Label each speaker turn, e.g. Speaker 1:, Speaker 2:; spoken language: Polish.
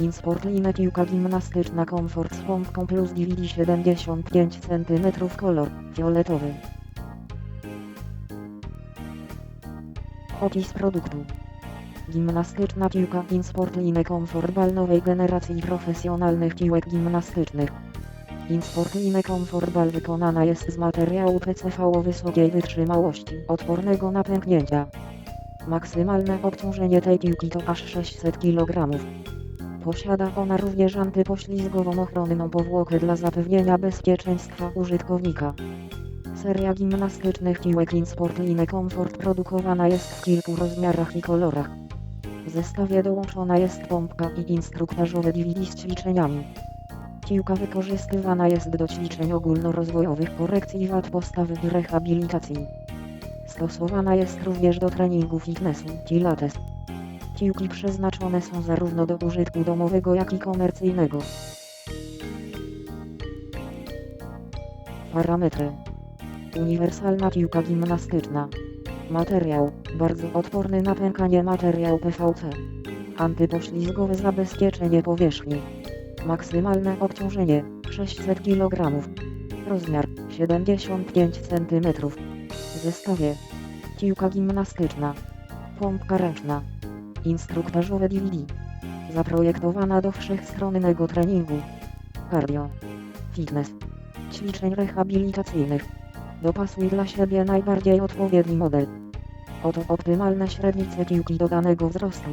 Speaker 1: Insport Line piłka gimnastyczna Comfort z pompką plus DVD 75 cm kolor fioletowy. Opis produktu. Gimnastyczna piłka Insport Line Comfort Ball nowej generacji profesjonalnych piłek gimnastycznych. Insport Line Comfort Ball wykonana jest z materiału PCV o wysokiej wytrzymałości, odpornego na pęknięcia. Maksymalne obciążenie tej piłki to aż 600 kg. Posiada ona również antypoślizgową ochronną powłokę dla zapewnienia bezpieczeństwa użytkownika. Seria gimnastycznych piłek Insport Line Comfort produkowana jest w kilku rozmiarach i kolorach. W zestawie dołączona jest pompka i instruktażowe DVD z ćwiczeniami. Piłka wykorzystywana jest do ćwiczeń ogólnorozwojowych, korekcji wad postawy i rehabilitacji. Stosowana jest również do treningu fitnessu, pilates. Piłki przeznaczone są zarówno do użytku domowego jak i komercyjnego. Parametry. Uniwersalna piłka gimnastyczna. Materiał. Bardzo odporny na pękanie materiał PVC Antypoślizgowe zabezpieczenie powierzchni. Maksymalne obciążenie. 600 kg Rozmiar. 75 cm zestawie. Piłka gimnastyczna. Pompka ręczna Instruktażowe DVD Zaprojektowana do wszechstronnego treningu. Cardio. Fitness. Ćwiczeń rehabilitacyjnych. Dopasuj dla siebie najbardziej odpowiedni model. Oto optymalne średnice piłki do danego wzrostu